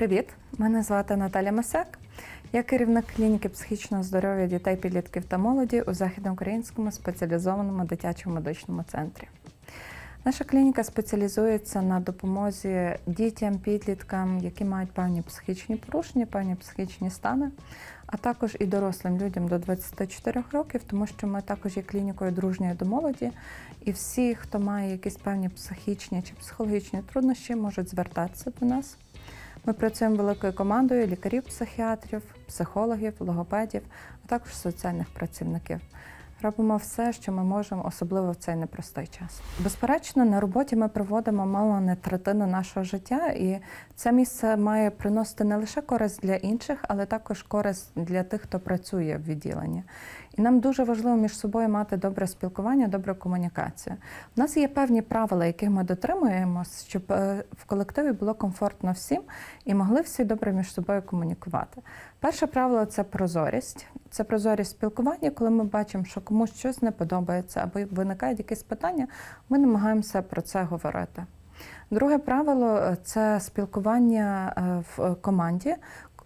Привіт, мене звати Наталя Масяк. Я керівник клініки психічного здоров'я дітей, підлітків та молоді у західноукраїнському спеціалізованому дитячому медичному центрі. Наша клініка спеціалізується на допомозі дітям, підліткам, які мають певні психічні порушення, певні психічні стани, а також і дорослим людям до 24 років, тому що ми також є клінікою дружньої до молоді, і всі, хто має якісь певні психічні чи психологічні труднощі, можуть звертатися до нас. Ми працюємо великою командою лікарів, психіатрів, психологів, логопедів, а також соціальних працівників. Робимо все, що ми можемо, особливо в цей непростий час. Безперечно, на роботі ми проводимо мало не третину нашого життя, і це місце має приносити не лише користь для інших, але також користь для тих, хто працює в відділенні. І нам дуже важливо між собою мати добре спілкування, добру комунікацію. У нас є певні правила, яких ми дотримуємося, щоб е, в колективі було комфортно всім і могли всі добре між собою комунікувати. Перше правило це прозорість. Це прозорість спілкування, коли ми бачимо, що комусь щось не подобається або виникають якісь питання, ми намагаємося про це говорити. Друге правило е, це спілкування е, в команді.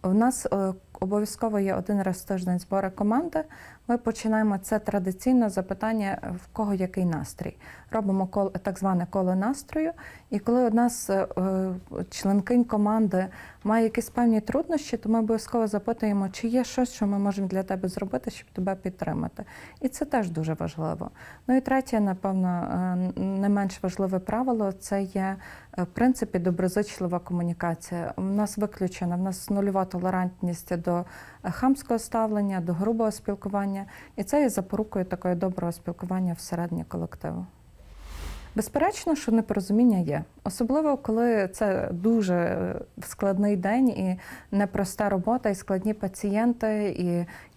У нас е, обов'язково є один раз в тиждень збори команди. Ми починаємо це традиційно запитання, в кого який настрій. Робимо кол, так зване коло настрою. І коли одна з е, членкинь команди має якісь певні труднощі, то ми обов'язково запитуємо, чи є щось, що ми можемо для тебе зробити, щоб тебе підтримати. І це теж дуже важливо. Ну і третє, напевно, е, не менш важливе правило це є е, в принципі доброзичлива комунікація. У нас виключена, в нас нульова толерантність до хамського ставлення, до грубого спілкування, і це є запорукою такого доброго спілкування всередині колективу. Безперечно, що непорозуміння є, особливо коли це дуже е, складний день і непроста робота, і складні пацієнти, і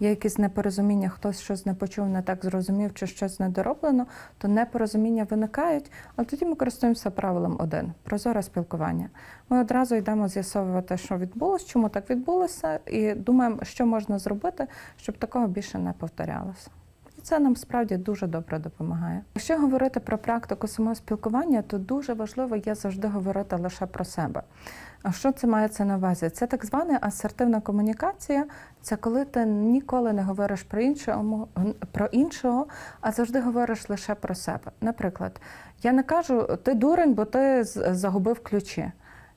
є якісь непорозуміння, хтось щось не почув, не так зрозумів, чи щось недороблено, то непорозуміння виникають. Але тоді ми користуємося правилом один прозоре спілкування. Ми одразу йдемо з'ясовувати, що відбулося, чому так відбулося, і думаємо, що можна зробити, щоб такого більше не повторялося. Це нам справді дуже добре допомагає. Якщо говорити про практику самого спілкування, то дуже важливо є завжди говорити лише про себе. А що це мається на увазі? Це так звана асертивна комунікація. Це коли ти ніколи не говориш про іншого, про іншого, а завжди говориш лише про себе. Наприклад, я не кажу, ти дурень, бо ти загубив ключі.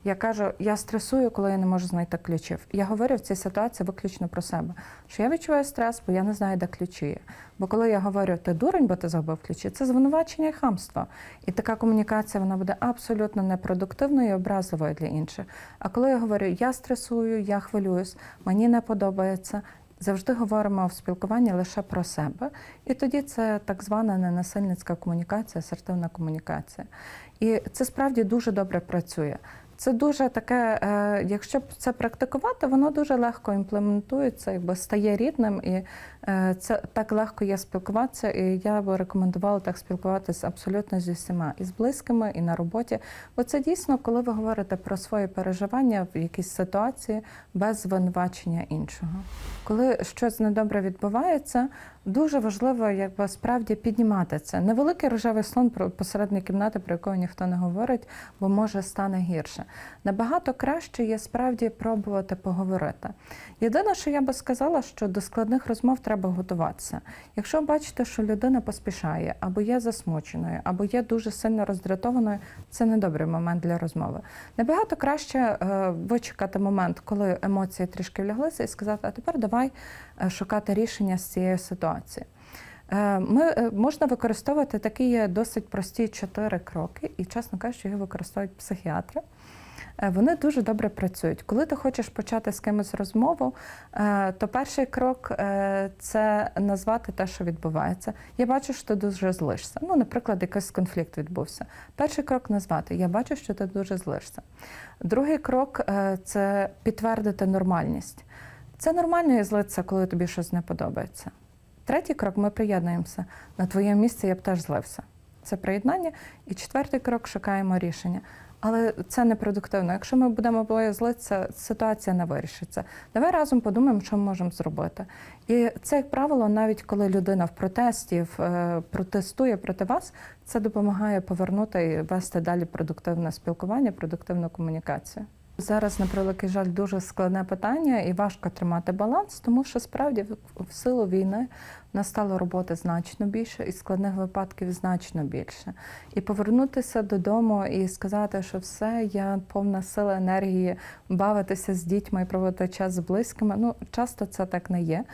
Я кажу, я стресую, коли я не можу знайти ключів. Я говорю в цій ситуації виключно про себе. Що я відчуваю стрес, бо я не знаю, де ключі є. Бо коли я говорю, ти дурень, бо ти загубив ключі, це звинувачення і хамство. І така комунікація вона буде абсолютно непродуктивною і образливою для інших. А коли я говорю, я стресую, я хвилююсь, мені не подобається. Завжди говоримо в спілкуванні лише про себе, і тоді це так звана ненасильницька комунікація, асертивна комунікація. І це справді дуже добре працює. Це дуже таке, е, якщо це практикувати, воно дуже легко імплементується, якби стає рідним, і е, це так легко є спілкуватися. І я би рекомендувала так спілкуватися абсолютно зі всіма, і з близькими, і на роботі. Бо це дійсно, коли ви говорите про свої переживання в якійсь ситуації без звинувачення іншого. Коли щось недобре відбувається, дуже важливо, якби справді піднімати це. Невеликий рожевий слон посередньої кімнати, про якого ніхто не говорить, бо може стане гірше. Набагато краще є справді пробувати поговорити. Єдине, що я би сказала, що до складних розмов треба готуватися. Якщо бачите, що людина поспішає, або є засмученою, або є дуже сильно роздратованою, це не добрий момент для розмови. Набагато краще е, вичекати момент, коли емоції трішки вляглися, і сказати, а тепер давай шукати рішення з цієї ситуації. Е, ми можна використовувати такі досить прості чотири кроки, і, чесно кажучи, їх використовують психіатри. Вони дуже добре працюють. Коли ти хочеш почати з кимось розмову, то перший крок це назвати те, що відбувається. Я бачу, що ти дуже злишся. Ну, наприклад, якийсь конфлікт відбувся. Перший крок назвати Я бачу, що ти дуже злишся. Другий крок це підтвердити нормальність. Це нормально і злитися, коли тобі щось не подобається. Третій крок ми приєднуємося. На твоєму місці я б теж злився. Це приєднання. І четвертий крок шукаємо рішення. Але це непродуктивно. Якщо ми будемо обоє злитися, ситуація не вирішиться. Давай разом подумаємо, що ми можемо зробити. І це, як правило, навіть коли людина в протесті в, протестує проти вас, це допомагає повернути і вести далі продуктивне спілкування, продуктивну комунікацію. Зараз, на превеликий жаль, дуже складне питання і важко тримати баланс, тому що справді в- силу війни настало роботи значно більше і складних випадків значно більше. І повернутися додому і сказати, що все, я повна сила енергії бавитися з дітьми і проводити час з близькими. Ну часто це так не є.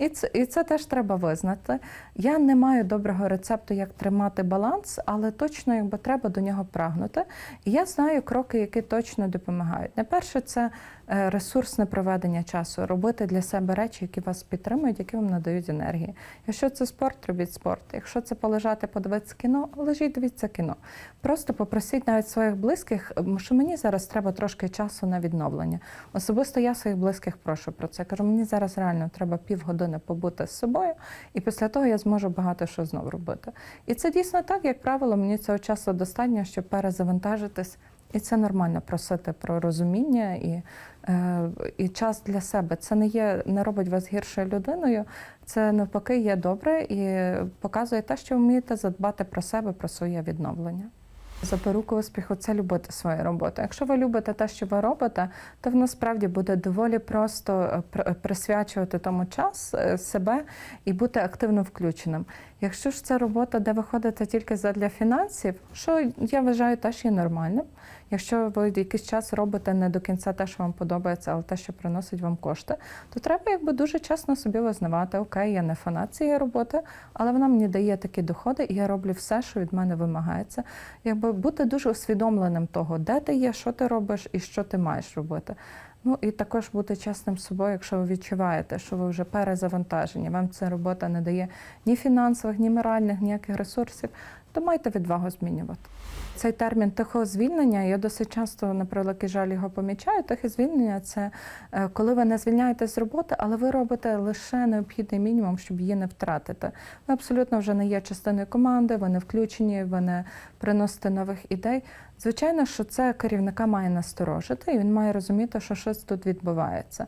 І це, і це теж треба визнати. Я не маю доброго рецепту, як тримати баланс, але точно якби треба до нього прагнути. І я знаю кроки, які точно допомагають. Найперше, це е, ресурсне проведення часу, робити для себе речі, які вас підтримують, які вам надають енергії. Якщо це спорт, робіть спорт. Якщо це полежати, подивитися кіно, лежіть, дивіться кіно. Просто попросіть навіть своїх близьких, що мені зараз треба трошки часу на відновлення. Особисто я своїх близьких прошу про це. Кажу, мені зараз реально треба півгодини побути з собою, і після того я зможу багато що знову робити. І це дійсно так, як правило, мені цього часу достатньо, щоб перезавантажитись. І це нормально просити про розуміння і, е, і час для себе. Це не є, не робить вас гіршою людиною. Це навпаки є добре і показує те, що вмієте задбати про себе, про своє відновлення. Запорука успіху це любити свою роботу. Якщо ви любите те, що ви робите, то воно справді буде доволі просто е, присвячувати тому час е, себе і бути активно включеним. Якщо ж це робота, де ви ходите тільки задля фінансів, що я вважаю теж є нормальним. Якщо ви якийсь час робите не до кінця те, що вам подобається, але те, що приносить вам кошти, то треба якби дуже чесно собі визнавати, окей, я не фанат цієї роботи, але вона мені дає такі доходи, і я роблю все, що від мене вимагається. Якби бути дуже усвідомленим того, де ти є, що ти робиш і що ти маєш робити. Ну і також бути чесним з собою, якщо ви відчуваєте, що ви вже перезавантажені, вам ця робота не дає ні фінансових, ні моральних, ніяких ресурсів, то майте відвагу змінювати. Цей термін тихого звільнення, я досить часто, на превеликий жаль, його помічаю. Тихе звільнення це е, коли ви не звільняєтесь з роботи, але ви робите лише необхідний мінімум, щоб її не втратити. Ви абсолютно вже не є частиною команди, ви не включені, ви не приносите нових ідей. Звичайно, що це керівника має насторожити, і він має розуміти, що щось тут відбувається.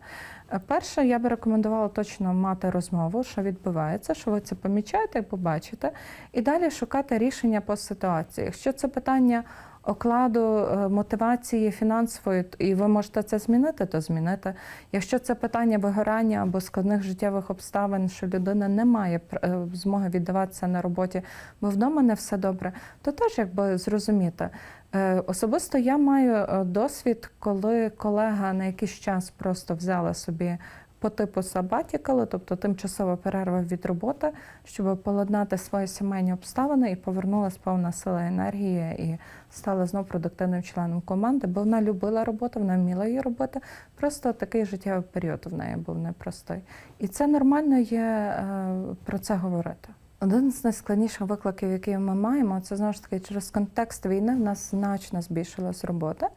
Е, Перше, я би рекомендувала точно мати розмову, що відбувається, що ви це помічаєте побачите, і далі шукати рішення по ситуації. Якщо це питання окладу, е, мотивації фінансової, і ви можете це змінити, то змінити. Якщо це питання вигорання або складних життєвих обставин, що людина не має е, змоги віддаватися на роботі, бо вдома не все добре, то теж якби зрозуміти. Е, Особисто я маю досвід, коли колега на якийсь час просто взяла собі по типу sabbatical, тобто тимчасова перерва від роботи, щоб поладнати свої сімейні обставини і повернулася повна сила енергії і стала знов продуктивним членом команди, бо вона любила роботу, вона вміла її робити. Просто такий життєвий період в неї був непростий. І це нормально є е, про це говорити. Один з найскладніших викликів, які ми маємо, це знову ж таки через контекст війни в нас значно збільшилась робота,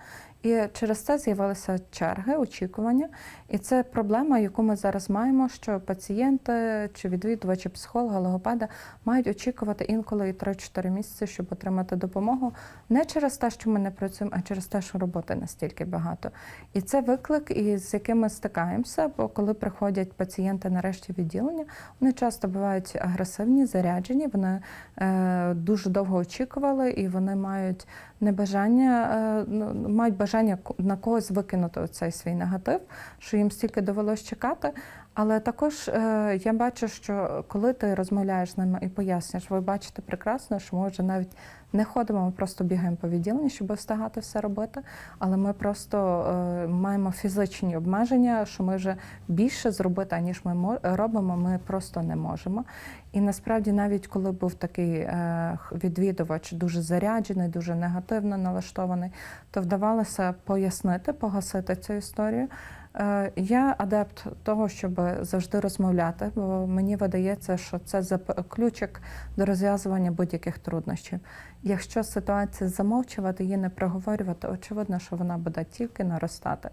і через це з'явилися черги, очікування. І це проблема, яку ми зараз маємо, що пацієнти чи відвідувачі психолога, логопеда мають очікувати інколи і 3-4 місяці, щоб отримати допомогу. Не через те, що ми не працюємо, а через те, що роботи настільки багато. І це виклик, і з яким ми стикаємося, бо коли приходять пацієнти нарешті відділення, вони часто бувають агресивні, заряджені, вони е, дуже довго очікували, і вони мають небажання, е, ну, мають бажання на когось викинути цей свій негатив, що їм стільки довелось чекати. Але також е, я бачу, що коли ти розмовляєш з ними і пояснюєш, ви бачите прекрасно, що ми вже навіть не ходимо, ми просто бігаємо по відділенню, щоб встигати все робити. Але ми просто е, маємо фізичні обмеження, що ми вже більше зробити, аніж ми мо- робимо, ми просто не можемо. І насправді, навіть коли був такий е, відвідувач дуже заряджений, дуже негативно налаштований, то вдавалося пояснити, погасити цю історію. Е, Я адепт того, щоб завжди розмовляти, бо мені видається, що це ключик до розв'язування будь-яких труднощів. Якщо ситуація замовчувати, її не проговорювати, очевидно, що вона буде тільки наростати.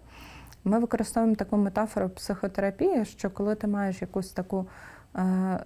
Ми використовуємо таку метафору психотерапії, що коли ти маєш якусь таку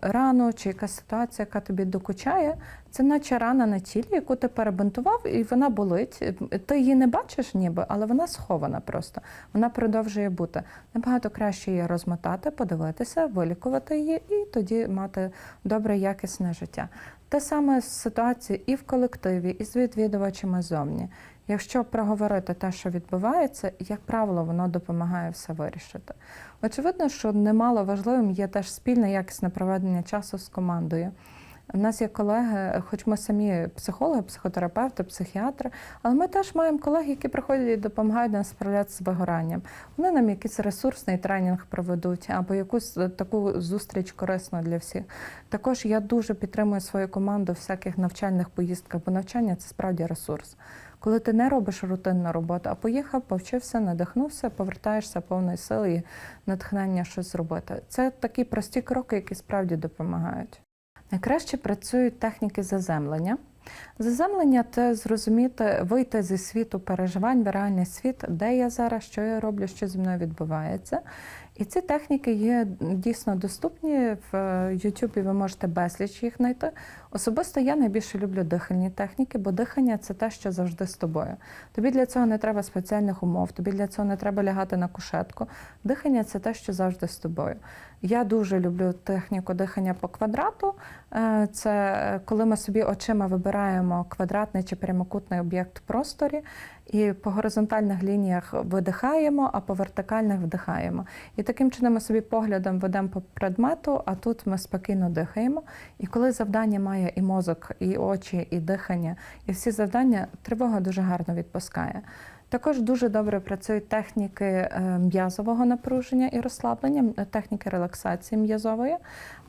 рану чи якась ситуація, яка тобі докучає, це наче рана на тілі, яку ти перебинтував, і вона болить. Ти її не бачиш ніби, але вона схована просто. Вона продовжує бути. Набагато краще її розмотати, подивитися, вилікувати її і тоді мати добре, якісне життя. Те саме з ситуацією і в колективі, і з відвідувачами зовні. Якщо проговорити те, що відбувається, як правило, воно допомагає все вирішити. Очевидно, що немало важливим є теж спільне якісне проведення часу з командою. У нас є колеги, хоч ми самі психологи, психотерапевти, психіатри, але ми теж маємо колег, які приходять і допомагають нам справлятися з вигоранням. Вони нам якийсь ресурсний тренінг проведуть або якусь е, таку зустріч корисну для всіх. Також я дуже підтримую свою команду в всяких навчальних поїздках, бо навчання це справді ресурс. Коли ти не робиш рутинну роботу, а поїхав, повчився, надихнувся, повертаєшся повної сили і натхнення щось зробити. Це такі прості кроки, які справді допомагають. Найкраще працюють техніки заземлення. Заземлення це зрозуміти, вийти зі світу переживань в реальний світ, де я зараз, що я роблю, що зі мною відбувається. І ці техніки є дійсно доступні в YouTube, ви можете безліч їх знайти. Особисто я найбільше люблю дихальні техніки, бо дихання це те, що завжди з тобою. Тобі для цього не треба спеціальних умов, тобі для цього не треба лягати на кушетку. Дихання це те, що завжди з тобою. Я дуже люблю техніку дихання по квадрату. Е, Це коли ми собі очима вибираємо квадратний чи прямокутний об'єкт в просторі, і по горизонтальних лініях видихаємо, а по вертикальних вдихаємо. І таким чином ми собі поглядом ведемо по предмету, а тут ми спокійно дихаємо. І коли завдання має і мозок, і очі, і дихання, і всі завдання, тривога дуже гарно відпускає. Також дуже добре працюють техніки е, м'язового напруження і розслаблення, техніки релаксації м'язової.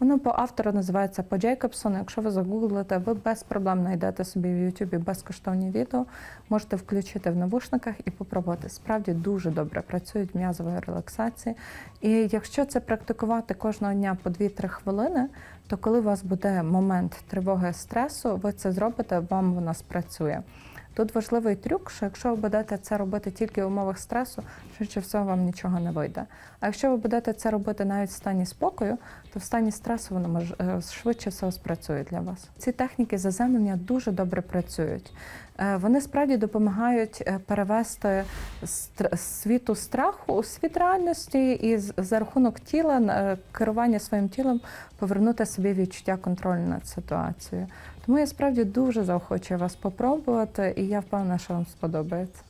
Воно по автору називається по Джейкобсону. Якщо ви загуглите, ви без проблем знайдете собі в Ютубі безкоштовні відео. Можете включити в навушниках і попробувати. Справді дуже добре працюють м'язової релаксації. І якщо це практикувати кожного дня по 2-3 хвилини, то коли у вас буде момент тривоги стресу, ви це зробите, вам воно спрацює. Тут важливий трюк, що якщо ви будете це робити тільки в умовах стресу, швидше всього вам нічого не вийде. А якщо ви будете це робити навіть в стані спокою, то в стані стресу воно може швидше всього спрацює для вас. Ці техніки заземлення дуже добре працюють. Е, Вони справді допомагають е, перевести світу страху у світ реальності і за рахунок тіла е, керування своїм тілом повернути собі відчуття контролю над ситуацією. Тому я справді дуже заохочую вас попробувати, і я впевнена, що вам сподобається.